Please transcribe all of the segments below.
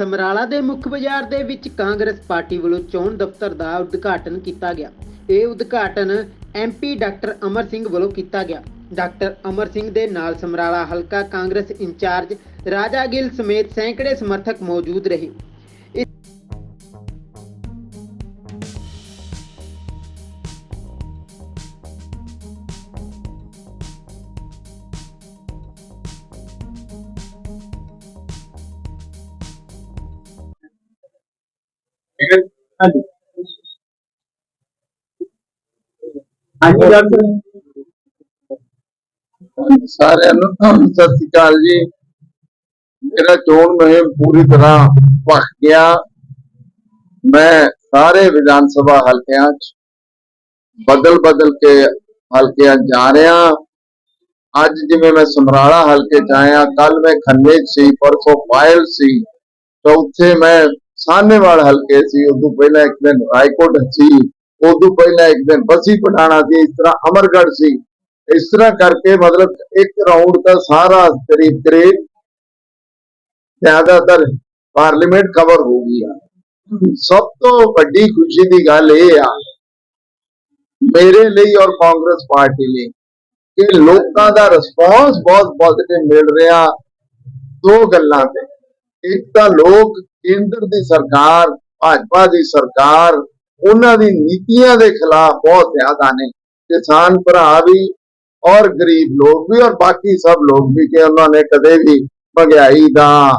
ਸਮਰਾਲਾ ਦੇ ਮੁੱਖ ਬਾਜ਼ਾਰ ਦੇ ਵਿੱਚ ਕਾਂਗਰਸ ਪਾਰਟੀ ਵੱਲੋਂ ਚੋਣ ਦਫ਼ਤਰ ਦਾ ਉਦਘਾਟਨ ਕੀਤਾ ਗਿਆ। ਇਹ ਉਦਘਾਟਨ ਐਮਪੀ ਡਾਕਟਰ ਅਮਰ ਸਿੰਘ ਵੱਲੋਂ ਕੀਤਾ ਗਿਆ। ਡਾਕਟਰ ਅਮਰ ਸਿੰਘ ਦੇ ਨਾਲ ਸਮਰਾਲਾ ਹਲਕਾ ਕਾਂਗਰਸ ਇੰਚਾਰਜ ਰਾਜਾ ਗਿੱਲ ਸਮੇਤ ਸੈਂਕੜੇ ਸਮਰਥਕ ਮੌਜੂਦ ਰਹੇ। ਹਾਂਜੀ। ਹਾਂਜੀ ਡਾਕਟਰ ਸਾਰਿਆਂ ਨੂੰ ਸਤਿ ਸ਼੍ਰੀ ਅਕਾਲ ਜੀ। ਮੇਰਾ ਚੋਣ ਮੁਹਿੰਮ ਪੂਰੀ ਤਰ੍ਹਾਂ ਭਖ ਗਿਆ। ਮੈਂ ਸਾਰੇ ਵਿਧਾਨ ਸਭਾ ਹਲਕਿਆਂ 'ਚ ਬਦਲ ਬਦਲ ਕੇ ਹਲਕਿਆਂ ਜਾ ਰਿਹਾ। ਅੱਜ ਜਿਵੇਂ ਮੈਂ ਸਮਰਾਲਾ ਹਲਕੇ 'ਚ ਆਇਆ ਕੱਲ ਮੈਂ ਖੰਨੇ 'ਚ ਸੀ, ਪਰਸੋਂ ਪਾਇਲ ਸੀ, ਚੌਥੇ ਮੈਂ ਸਾਹਨੇਵਾਲ ਹਲਕੇ ਸੀ, ਉਦੋਂ ਪਹਿਲਾਂ ਇੱਕ ਦਿਨ ਰਾਏਕੋਟ ਸੀ, ਉਦੋਂ ਪਹਿਲਾਂ ਇੱਕ ਦਿਨ ਬਸੀ ਪਠਾਣਾ ਸੀ, ਇਸ ਤਰ੍ਹਾਂ ਅਮਰਗੜ੍ਹ ਸੀ। ਇਸ ਤਰ੍ਹਾਂ ਕਰਕੇ ਮਤਲਬ ਇੱਕ ਰਾਉਂਡ ਦਾ ਸਾਰਾ ਕਰੀਬ ਕਰੀਬ ਜ਼ਿਆਦਾਤਰ ਪਾਰਲੀਮੈਂਟ ਕਵਰ ਹੋ ਗਈ ਆ। ਸਭ ਤੋਂ ਵੱਡੀ ਖੁਸ਼ੀ ਦੀ ਗੱਲ ਇਹ ਆ, ਮੇਰੇ ਲਈ ਔਰ ਕਾਂਗਰਸ ਪਾਰਟੀ ਲਈ, ਕਿ ਲੋਕਾਂ ਦਾ ਰਿਸਪੌਂਸ ਬਹੁਤ ਪੋਜ਼ਿਟਿਵ ਮਿਲ ਰਿਹਾ ਦੋ ਗੱਲਾਂ ਤੇ। ਇੱਕ ਤਾਂ ਲੋਕ ਕੇਂਦਰ ਦੀ ਸਰਕਾਰ, ਭਾਜਪਾ ਦੀ ਸਰਕਾਰ, ਉਹਨਾਂ ਦੀ ਨੀਤੀਆਂ ਦੇ ਖਿਲਾਫ ਬਹੁਤ ਜ਼ਿਆਦਾ ਨੇ। ਕਿਸਾਨ ਭਰਾ ਵੀ ਔਰ ਗਰੀਬ ਲੋਕ ਵੀ ਔਰ ਬਾਕੀ ਸਭ ਲੋਕ ਵੀ ਕਿ ਉਹਨਾਂ ਨੇ ਕਦੇ ਵੀ ਮਹਿੰਗਾਈ ਦਾ,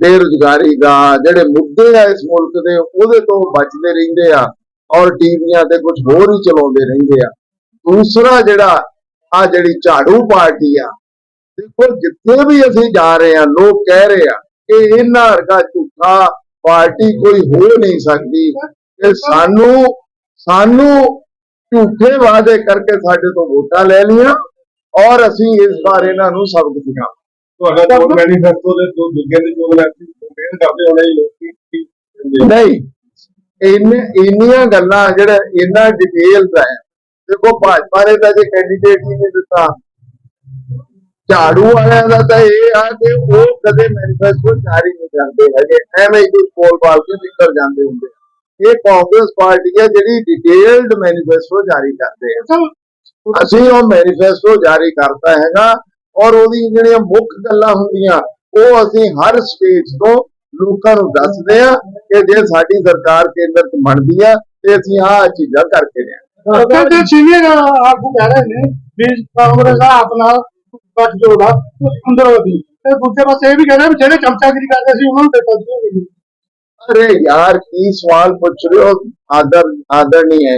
ਬੇਰੁਜ਼ਗਾਰੀ ਦਾ, ਜਿਹੜੇ ਮੁੱਦੇ ਆ ਇਸ ਮੁਲਕ ਦੇ, ਉਹਦੇ ਤੋਂ ਬਚਦੇ ਰਹਿੰਦੇ ਆ ਔਰ ਟੀਵੀਆਂ ਤੇ ਕੁਝ ਹੋਰ ਹੀ ਚਲਾਉਂਦੇ ਰਹਿੰਦੇ ਆ। ਦੂਸਰਾ ਜਿਹੜਾ ਆ ਜਿਹੜੀ ਝਾੜੂ ਪਾਰਟੀ ਆ, ਦੇਖੋ ਜਿੱਥੇ ਵੀ ਅਸੀਂ ਜਾ ਰਹੇ ਆ, ਲੋਕ ਕਹਿ ਰਹੇ ਆ ਕਿ ਇਹਨਾਂ ਵਰਗਾ ਝੂਠਾ ਪਾਰਟੀ ਕੋਈ ਹੋ ਨਹੀਂ ਸਕਦੀ। ਕਿ ਸਾਨੂੰ ਸਾਨੂੰ ਝੂਠੇ ਵਾਅਦੇ ਕਰਕੇ ਸਾਡੇ ਤੋਂ ਵੋਟਾਂ ਲੈ ਲੀਆਂ ਔਰ ਅਸੀਂ ਇਸ ਵਾਰ ਇਹਨਾਂ ਨੂੰ ਸਬਕ ਸਿਖਾਵਾਂਗੇ ਤੁਹਾਡਾ ਚੋਣ ਮੈਨੀਫੈਸਟੋ ਦੇ ਦੋ ਦੂਜੇ ਦੇ ਚੋਣ ਮੈਨੀਫੈਸਟੋ ਕਰਦੇ ਹੋਣੇ ਲੋਕੀ? ਨਹੀਂ ਇੰਨੇ ਇੰਨੀਆਂ ਗੱਲਾਂ ਜਿਹੜਾ ਇੰਨਾ ਡਿਟੇਲ ਦਾ ਹੈ। ਦੇਖੋ ਭਾਜਪਾ ਨੇ ਤਾਂ ਜੇ ਕੈਂਡੀਡੇਟ ਹੀ ਨਹੀਂ ਦਿੱਤਾ। ਝਾੜੂ ਵਾਲਿਆਂ ਦਾ ਤਾਂ ਇਹ ਆ ਕਿ ਉਹ ਕਦੇ ਮੈਨੀਫੈਸਟੋ ਜਾਰੀ ਨਹੀਂ ਕਰਦੇ ਹੈਗੇ। ਐਵੇਂ ਹੀ ਕੋਈ ਪੋਲ ਪਾਲ ਕੇ ਨਿਕਲ ਜਾਂਦੇ ਹੁੰਦੇ ਆ। ਇਹ ਕਾਂਗਰਸ ਪਾਰਟੀ ਹੈ ਜਿਹੜੀ ਡਿਟੇਲਡ ਮੈਨੀਫੈਸਟੋ ਜਾਰੀ ਕਰਦੇ ਆ। ਅਸੀਂ ਉਹ ਮੈਨੀਫੈਸਟੋ ਜਾਰੀ ਕਰਤਾ ਹੈਗਾ ਔਰ ਉਹਦੀ ਜਿਹੜੀਆਂ ਮੁੱਖ ਗੱਲਾਂ ਹੁੰਦੀਆਂ ਉਹ ਅਸੀਂ ਹਰ ਸਟੇਜ ਤੋਂ ਲੋਕਾਂ ਨੂੰ ਦੱਸਦੇ ਆ ਕਿ ਜੇ ਸਾਡੀ ਸਰਕਾਰ ਕੇਂਦਰ 'ਚ ਬਣਦੀ ਆ ਤੇ ਅਸੀਂ ਆਹ ਚੀਜ਼ਾਂ ਕਰਕੇ ਰਹੇ ਕਹਿੰਦੇ ਸੀਨੀਅਰ ਆਗੂ ਕਹਿ ਰਹੇ ਨੇ ਵੀ ਕਾਂਗਰਸ ਆਪਣਾ ਗੱਠ ਜੋੜਾ ਅੰਦਰੋਂ ਦੀ ਤੇ ਦੂਜੇ ਪਾਸੇ ਇਹ ਵੀ ਕਹਿੰਦੇ ਵੀ ਜਿਹੜੇ ਚਮਚਾਗਿਰੀ ਕਰਦੇ ਸੀ, ਉਹਨਾਂ ਨੂੰ ਦਿੱਤਾ ਸੀ ਅਰੇ ਯਾਰ, ਕੀ ਸਵਾਲ ਪੁੱਛ ਰਹੇ ਹੋ? ਆਦਰ ਆਦਰ ਨਹੀਂ ਹੈ।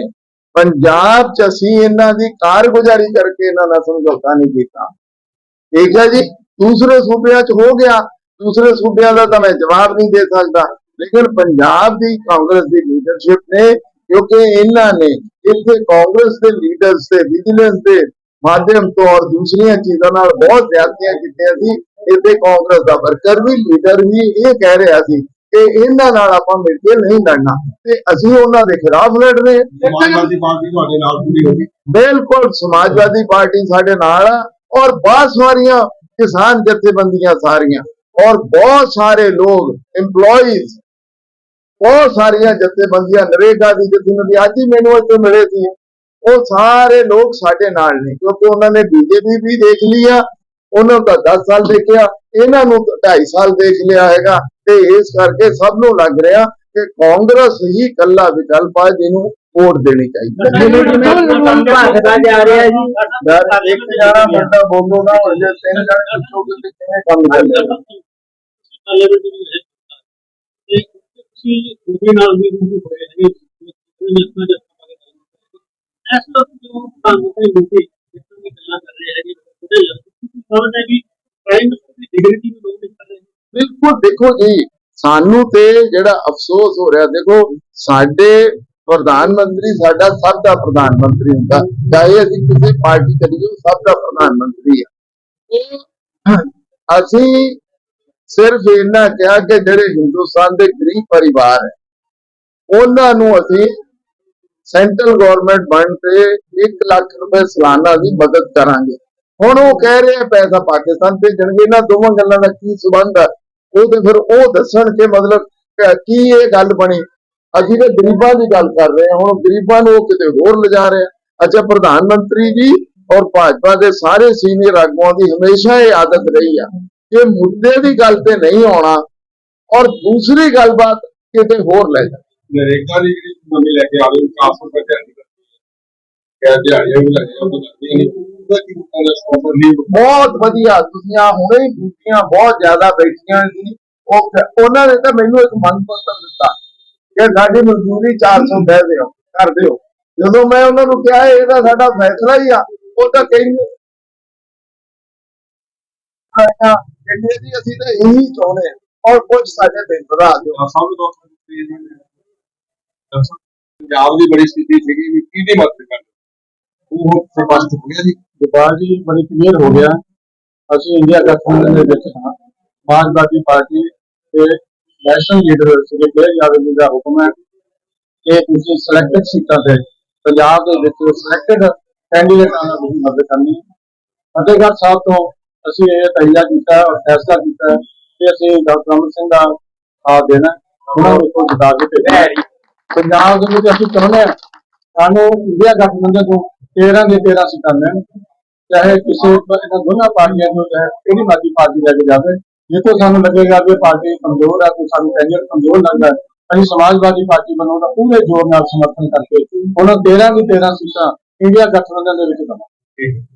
ਪੰਜਾਬ 'ਚ ਅਸੀਂ ਇਹਨਾਂ ਦੀ ਕਾਰਗੁਜ਼ਾਰੀ ਕਰਕੇ ਇਹਨਾਂ ਨਾਲ ਸਮਝੌਤਾ ਨਹੀਂ ਕੀਤਾ ਠੀਕ ਹੈ ਜੀ, ਦੂਸਰੇ ਸੂਬਿਆਂ 'ਚ ਹੋ ਗਿਆ। ਦੂਸਰੇ ਸੂਬਿਆਂ ਦਾ ਤਾਂ ਮੈਂ ਜਵਾਬ ਨਹੀਂ ਦੇ ਸਕਦਾ। ਲੇਕਿਨ ਪੰਜਾਬ ਦੀ ਕਾਂਗਰਸ ਦੀ ਲੀਡਰਸ਼ਿਪ ਨੇ, ਕਿਉਂਕਿ ਇਹਨਾਂ ਨੇ ਇੱਥੇ ਕਾਂਗਰਸ ਦੇ ਲੀਡਰਸ ਤੇ ਵਿਜੀਲੈਂਸ ਦੇ ਮਾਧਿਅਮ ਤੋਂ ਔਰ ਦੂਸਰੀਆਂ ਚੀਜ਼ਾਂ ਨਾਲ ਬਹੁਤ ਜ਼ਿਆਦਤੀਆਂ ਕੀਤੀਆਂ ਸੀ। ਇੱਥੇ ਕਾਂਗਰਸ ਦਾ ਵਰਕਰ ਵੀ ਲੀਡਰ ਵੀ ਇਹ ਕਹਿ ਰਿਹਾ ਸੀ ਕਿ ਇਹਨਾਂ ਨਾਲ ਆਪਾਂ ਮਿਲ ਕੇ ਨਹੀਂ ਲੜਨਾ। ਤੇ ਅਸੀਂ ਉਹਨਾਂ ਦੇ ਖਿਲਾਫ ਲੜ ਰਹੇ ਹਾਂ। ਸਮਾਜਵਾਦੀ ਪਾਰਟੀ ਤੁਹਾਡੇ ਨਾਲ ਪੂਰੀ ਹੋਗੀ ਬਿਲਕੁਲ ਸਮਾਜਵਾਦੀ ਪਾਰਟੀ ਸਾਡੇ ਨਾਲ ਆ ਔਰ ਬਹੁਤ ਸਾਰੀਆਂ ਕਿਸਾਨ ਜਥੇਬੰਦੀਆਂ ਸਾਰੀਆਂ। ਔਰ ਬਹੁਤ ਸਾਰੇ ਲੋਕ EMPLOYEES ਬਹੁਤ ਸਾਰੀਆਂ ਜਥੇਬੰਦੀਆਂ ਨਰੇਗਾ ਦੀ ਜਥੇਬੰਦੀ ਅੱਜ ਹੀ ਮੈਨੂੰ ਇੱਥੇ ਮਿਲੇ ਸੀ। ਉਹ ਸਾਰੇ ਲੋਕ ਸਾਡੇ ਨਾਲ ਨੇ ਕਿਉਂਕਿ ਉਹਨਾਂ ਨੇ ਬੀਜੇਪੀ ਵੀ ਦੇਖ ਲਈ ਆ ਉਹਨਾਂ ਨੂੰ ਤਾਂ 10 ਸਾਲ ਦੇਖਿਆ ਇਹਨਾਂ ਨੂੰ ਤਾਂ 2.5 ਸਾਲ ਦੇਖ ਲਿਆ ਹੈਗਾ ਤੇ ਇਸ ਕਰਕੇ ਸਭ ਨੂੰ ਲੱਗ ਰਿਹਾ ਕਿ ਕਾਂਗਰਸ ਹੀ ਕੱਲਾ ਵਿਕਲਪ ਆ ਜਿਹਨੂੰ ਵੋਟ ਦੇਣੀ ਚਾਹੀਦੀ ਹੈ ਭਗਦਾ ਜਾ ਰਿਹਾ ਜੀ ਯਾਰ ਇੱਕ ਜਾਣਾ ਮੁੰਡਾ ਬੋਲੋ ਨਾ ਹੋ ਜੇ ਤਿੰਨ ਜਣੇ ਪੁੱਛੋਗੇ ਕਿ ਕਿਵੇਂ ਕੰਮ ਚੱਲੇਗਾ ਤੁਸੀਂ ਉਹਦੇ ਨਾਲ ਵੀ ਤੁਸੀਂ ਹੋਏ ਨੇ ਜਿਸਨਾ ਜਿਸਨਾ ਇਸ ਤੋਂ ਜੋ ਤੁਹਾਨੂੰ ਕੋਈ ਮੁੱਦੇ ਜਿਸ ਦੀ ਗੱਲਾਂ ਕਰ ਰਹੇ ਹੈਗੇ ਉਹਦੇ ਲੱਗ ਸਮਝਦੇ ਵੀ ਪ੍ਰਾਈਮ ਦੀ ਡਿਗਰੀ ਨੂੰ ਲੋਕ ਕਰ ਰਹੇ ਬਿਲਕੁਲ, ਦੇਖੋ ਜੀ, ਸਾਨੂੰ ਤੇ ਜਿਹੜਾ ਅਫਸੋਸ ਹੋ ਰਿਹਾ, ਦੇਖੋ, ਸਾਡੇ ਪ੍ਰਧਾਨ ਮੰਤਰੀ, ਸਾਡਾ ਸਭ ਦਾ ਪ੍ਰਧਾਨ ਮੰਤਰੀ ਹੁੰਦਾ। ਚਾਹੇ ਅਸੀਂ ਕਿਸੇ ਪਾਰਟੀ ਕਰੀਏ ਸਭ ਦਾ ਪ੍ਰਧਾਨ ਮੰਤਰੀ ਹੈ ਅਸੀਂ ਸਿਰਫ ਇਹਨਾਂ ਕਿਹਾ ਕਿ ਜਿਹੜੇ ਹਿੰਦੁਸਤਾਨ ਦੇ ਗਰੀਬ ਪਰਿਵਾਰ ਹੈ, ਉਹਨਾਂ ਨੂੰ ਅਸੀਂ ਸੈਂਟਰਲ ਗਵਰਨਮੈਂਟ ਬਣ ਤੇ 1 ਲੱਖ ਰੁਪਏ ਸਾਲਾਨਾ ਦੀ ਮਦਦ ਕਰਾਂਗੇ। ਹੁਣ ਉਹ ਕਹਿ ਰਹੇ ਪੈਸਾ ਪਾਕਿਸਤਾਨ ਭੇਜਣਗੇ, ਇਹਨਾਂ ਦੋਵਾਂ ਗੱਲਾਂ ਦਾ ਕੀ ਸੰਬੰਧ ਹੈ ਉਹ ਤੇ ਫਿਰ ਉਹ ਦੱਸਣ ਕਿ ਮਤਲਬ ਕੀ ਇਹ ਗੱਲ ਬਣੀ? ਅਸੀਂ ਤਾਂ ਗਰੀਬਾਂ ਦੀ ਗੱਲ ਕਰ ਰਹੇ ਹਾਂ, ਹੁਣ ਗਰੀਬਾਂ ਨੂੰ ਉਹ ਕਿਤੇ ਹੋਰ ਲਿਜਾ ਰਹੇ ਅੱਛਾ, ਪ੍ਰਧਾਨ ਮੰਤਰੀ ਜੀ ਔਰ ਭਾਜਪਾ ਦੇ ਸਾਰੇ ਸੀਨੀਅਰ ਆਗੂਆਂ ਦੀ ਹਮੇਸ਼ਾ ਇਹ ਆਦਤ ਰਹੀ ਆ ਕਿ ਮੁੱਦੇ ਦੀ ਗੱਲ ਤੇ ਨਹੀਂ ਆਉਣਾ ਔਰ ਦੂਸਰੀ ਗੱਲਬਾਤ ਕਿਤੇ ਹੋਰ ਲੈ ਜਾਣਾ। ਨਰੇਗਾ ਦੀ ਜਿਹੜੀ ਨਵੀਂ ਲੈ ਕੇ ਆ ਰਹੀ ਕਾਸ ਰੁਪਏ ਤਿਆਰੀ ਕਰਦੀ। ਹੈ ਦਿਹਾੜੀਆਂ ਵੀ ਲੱਗੀਆਂ ਉਹ ਲੱਗਦੀਆਂ ਨਹੀਂ। ਉਹਦਾ ਕੀ ਮਤਲਬ ਸਪਾਂਸਰ ਨਹੀਂ ਬਹੁਤ ਵਧੀਆ। ਤੁਸੀਂ ਆ ਹੁਣੇ ਹੀ ਬੂਟੀਆਂ ਬਹੁਤ ਜ਼ਿਆਦਾ ਬੈਠੀਆਂ ਸੀ ਉਹ ਉਹਨਾਂ ਨੇ ਤਾਂ ਮੈਨੂੰ ਇੱਕ ਮੰਗ ਪੱਤਰ ਦਿੱਤਾ ਕਿ ਸਾਡੀ ਮਜ਼ਦੂਰੀ 400 ਦੇ ਦਿਓ ਕਰ ਦਿਓ। ਜਦੋਂ ਮੈਂ ਉਹਨਾਂ ਨੂੰ ਕਿਹਾ ਇਹ ਤਾਂ ਸਾਡਾ ਫੈਸਲਾ ਹੀ ਆ ਉਹ ਤਾਂ ਕਹਿੰਦੇ ਕਹਿੰਦੇ ਜੀ ਅਸੀਂ ਤਾਂ ਇਹੀ ਚਾਹੁੰਦੇ ਹਾਂ। ਔਰ ਕੁਝ ਸਾਡੇ ਦਿਨ ਵਧਾ ਦਿਓ। ਸਭ ਤੋਂ ਪੰਜਾਬ ਦੀ ਬੜੀ ਸਥਿਤੀ ਸੀਗੀ ਵੀ ਕਿਹਦੀ ਮਦਦ ਕਰਨੀ ਉਹ ਸਪਸ਼ਟ ਹੋ ਗਿਆ ਜੀ। ਗੋਪਾਲ ਜੀ ਬੜੀ ਕਲੀਅਰ ਹੋ ਗਿਆ। ਅਸੀਂ ਇੰਡੀਆ ਗਠਬੰਧਨ ਦੇ ਵਿੱਚ ਹਾਂ। ਸਮਾਜਵਾਦੀ ਪਾਰਟੀ ਤੇ national leader Shri K Yadav ji ਦਾ ਹੁਕਮ ਹੈ ਕਿ ਤੁਸੀਂ ਸਿਲੈਕਟਡ ਸੀਟਾਂ ਤੇ ਪੰਜਾਬ ਦੇ ਵਿੱਚ ਸਿਲੈਕਟਡ ਕੈਂਡੀਡੇਟਾਂ ਨਾਲ ਤੁਸੀਂ ਮਦਦ ਕਰਨੀ ਫਤਿਹਗੜ੍ਹ ਸਾਹਿਬ ਤੋਂ ਅਸੀਂ ਇਹ ਤੈਯਾ ਕੀਤਾ ਔਰ ਫੈਸਲਾ ਕੀਤਾ ਕਿ ਅਸੀਂ ਡਾਕਟਰ ਅਮਰ ਸਿੰਘ ਦਾ ਸਾਥ ਦੇਣਾ ਉਹਨਾਂ ਨੂੰ ਇੱਥੋਂ ਜਿਤਾ ਕੇ ਭੇਜਣਾ ਪੰਜਾਬ ਦੇ ਵਿੱਚ ਅਸੀਂ ਚਾਹੁੰਦੇ ਹਾਂ। ਸਾਨੂੰ ਇੰਡੀਆ ਗਠਬੰਧਨ ਤੋਂ 13 ਦੇ 13 ਸੀਟਾਂ ਮਿਲਣ। ਚਾਹੇ ਕਿਸੇ ਇਹਨਾਂ ਦੋਨਾਂ ਪਾਰਟੀਆਂ ਨੂੰ ਚਾਹੇ ਕਿਹੜੀ ਮਰਜ਼ੀ ਪਾਰਟੀ ਲੈ ਕੇ ਜਾਵੇ। ਜਿੱਥੋਂ ਸਾਨੂੰ ਲੱਗੇਗਾ ਕਿ ਪਾਰਟੀ ਕਮਜ਼ੋਰ ਹੈ ਕੋਈ ਸਾਨੂੰ ਕੈਂਡੀਡੇਟ ਕਮਜ਼ੋਰ ਲੱਗਦਾ ਅਸੀਂ ਸਮਾਜਵਾਦੀ ਪਾਰਟੀ ਵੱਲੋਂ ਦਾ ਪੂਰੇ ਜ਼ੋਰ ਨਾਲ ਸਮਰਥਨ ਕਰਕੇ ਉਹਨਾਂ 13 ਦੀ 13 ਸੀਟਾਂ ਇੰਡੀਆ ਗਠਬੰਧਨ ਦੇ ਵਿੱਚ ਦਵਾਂਗੇ।